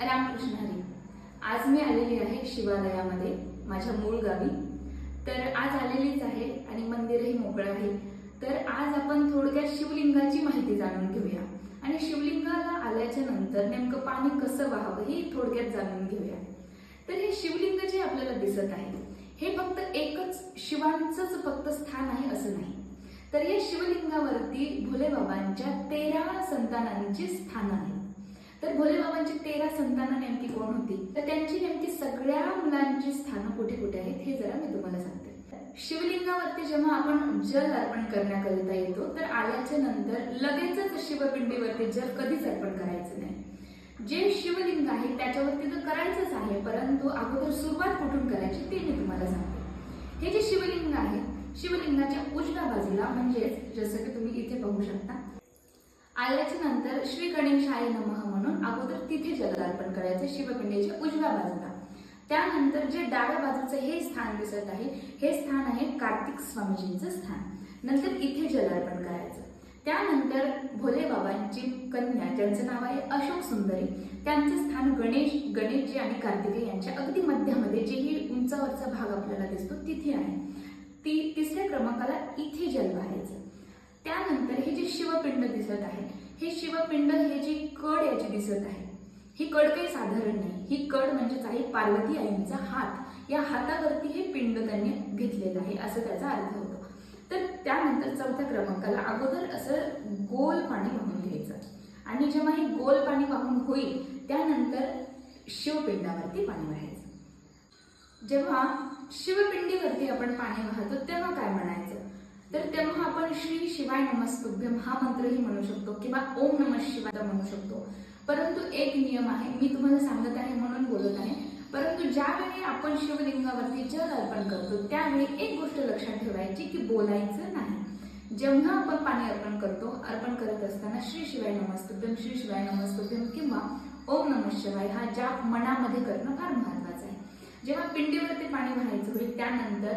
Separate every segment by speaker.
Speaker 1: रामकृष्ण हरी आज मी आलेली आहे शिवालयामध्ये माझ्या मूळ गावी. तर आज आलेलीच आहे आणि मंदिरही मोकळं आहे. तर आज आपण थोडक्यात शिवलिंगाची माहिती जाणून घेऊया. आणि शिवलिंगाला आल्याच्यानंतर नेमकं पाणी कसं व्हावं हे थोडक्यात जाणून घेऊया. तर हे शिवलिंग जे आपल्याला दिसत आहे हे फक्त एकच शिवांचंच फक्त स्थान आहे असं नाही. तर या शिवलिंगावरती भोले बाबांच्या तेरा संतानांची स्थान आहे. तर भोलेबाबांची तेरा संतांना नेमकी कोण होती? तर त्यांची नेमकी सगळ्या मुलांची स्थानं कुठे कुठे आहेत हे जरा मी तुम्हाला सांगते. शिवलिंगावरती जेव्हा आपण जल अर्पण करण्याकरिता येतो तर आल्याच्यानंतर लगेचच शिवपिंडीवरती जल कधीच अर्पण करायचं नाही. जे शिवलिंग आहे त्याच्यावरती तर करायचंच आहे परंतु अगोदर सुरुवात कुठून करायची ते मी तुम्हाला सांगते. हे जे शिवलिंग आहे शिवलिंगाच्या उजव्या बाजूला म्हणजेच जसं की तुम्ही इथे पाहू शकता आल्याच्यानंतर श्री गणेशाय नमः म्हणून अगोदर तिथे जलदार्पण करायचं शिवपिंडीच्या उजव्या बाजूला. त्यानंतर जे डाव्या बाजूचं हे स्थान दिसत आहे हे स्थान आहे कार्तिक स्वामीजींचं स्थान. नंतर इथे जलार्पण करायचं. त्यानंतर भोले बाबांची कन्या ज्यांचं नाव आहे अशोक सुंदरी त्यांचं स्थान गणेश गणेशजी आणि कार्तिके यांच्या अगदी मध्यामध्ये जे ही उंचावरचा भाग आपल्याला दिसतो तिथे आहे. ती तिसऱ्या क्रमांकाला इथे जल व्हायचं त्यानंतर हे जे शिवपिंड दिसत आहे हे शिवपिंड हे जी कड याची दिसत आहे ही कड काही साधारण नाही. ही कड म्हणजेच आहे पार्वती आईंचा हात. या हातावरती हे पिंड त्यांनी घेतलेलं आहे असं त्याचा अर्थ होतो. तर त्यानंतर चौथ्या क्रमांकाला अगोदर असं गोल पाणी वाहून घ्यायचं. आणि जेव्हा हे गोल पाणी वाहून होईल त्यानंतर शिवपिंडावरती पाणी वाहायचं. जेव्हा शिवपिंडीवरती आपण पाणी वाहतो तेव्हा काय म्हणायचं? तर तेव्हा आपण श्री शिवाय नमस्तुभ्यम हा मंत्रही म्हणू शकतो किंवा ओम नम शिवाय म्हणू शकतो. परंतु एक नियम आहे मी तुम्हाला सांगत आहे म्हणून बोलत आहे. परंतु ज्यावेळी आपण शिवलिंगावरती जल अर्पण करतो त्यावेळी एक गोष्ट लक्षात ठेवायची की बोलायचं नाही. जेव्हा आपण पाणी अर्पण करतो अर्पण करत असताना श्री शिवाय नमस्तुभ्यम श्री शिवाय नमस्तुभ्यम किंवा ओम नम शिवाय हा जाप मनामध्ये करणं फार महत्वाचं आहे. जेव्हा पिंडीवरती पाणी वाहायचं होईल त्यानंतर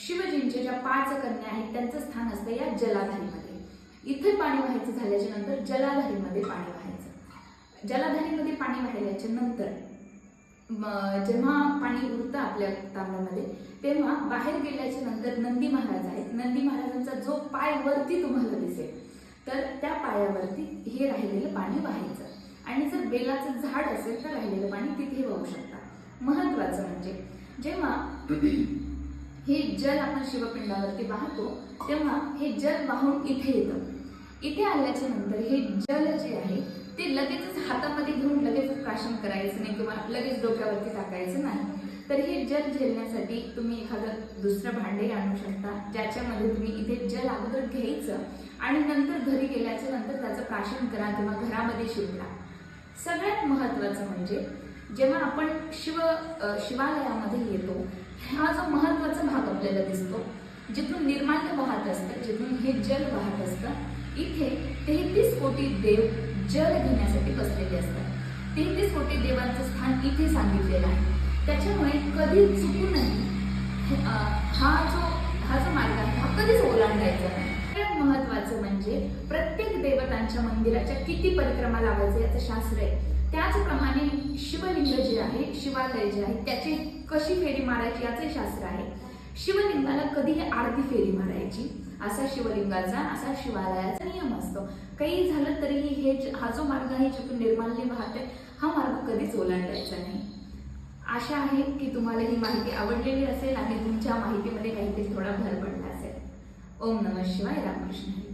Speaker 1: शिवजींचे ज्या पाच कन्या आहेत त्यांचं स्थान असतं या जलाधारीमध्ये. इथे पाणी व्हायचं झाल्याच्यानंतर जलाधारीमध्ये पाणी व्हायचं. जलाधारीमध्ये पाणी वाहिल्याच्या नंतर जेव्हा पाणी उरतं आपल्या तांब्यामध्ये तेव्हा बाहेर गेल्याच्यानंतर नंदी महाराज आहेत. नंदी महाराजांचा जो पाय वरती तुम्हाला दिसेल तर त्या पायावरती हे राहिलेलं पाणी वाहायचं. आणि जर बेलाचं झाड असेल तर राहिलेलं पाणी तिथे वाहू शकता. महत्वाचं म्हणजे जेव्हा हे जल आपण शिवपिंडावरती वाहतो तेव्हा हे जल वाहून इथे येतं. इथे आल्याच्यानंतर हे जल जे आहे ते लगेचच हातामध्ये घेऊन लगेच प्राशन करायचं नाही किंवा लगेच डोक्यावरती टाकायचं नाही. तर हे जल झेलण्यासाठी तुम्ही एखादं दुसरं भांडे आणू शकता ज्याच्यामध्ये तुम्ही इथे जल अगोदर घ्यायचं आणि नंतर घरी गेल्याच्यानंतर त्याचं प्राशन करा किंवा घरामध्ये शिवला सगळ्यात महत्त्वाचं म्हणजे जेव्हा आपण शिव शिवालयामध्ये येतो हा जो महत्त्वाचा भाग आपल्याला दिसतो जिथून निर्माल्य वाहत असतं जिथून हे जल वाहत असतं इथे तेहतीस कोटी देव जल घेण्यासाठी बसलेले असतात. तेहतीस कोटी देवांचं स्थान इथे सांगितलेलं आहे. त्याच्यामुळे कधी चुकूनही नाही हा जो हा जो मार्ग आहे हा कधीच ओलांडायचा नाही. महत्वाचं म्हणजे प्रत्येक देवतांच्या मंदिराच्या किती परिक्रमा लावायचे याचं शास्त्र आहे. त्याचप्रमाणे शिवलिंग जे आहे शिवालय जे आहे त्याची कशी फेरी मारायची याचे शास्त्र आहे. शिवलिंगाला कधीही आरती फेरी मारायची. असा शिवलिंगाचा असा शिवालयाचा नियम असतो. काही झालं तरीही हे हा जो मार्ग आहे जिथून निर्माल्य वाहतोय हा मार्ग कधीच ओलांडायचा नाही. आशा आहे की तुम्हाला ही माहिती आवडलेली असेल आणि तुमच्या माहितीमध्ये काहीतरी थोडा भर पडला असेल. ओम नम शिवाय रामकृष्ण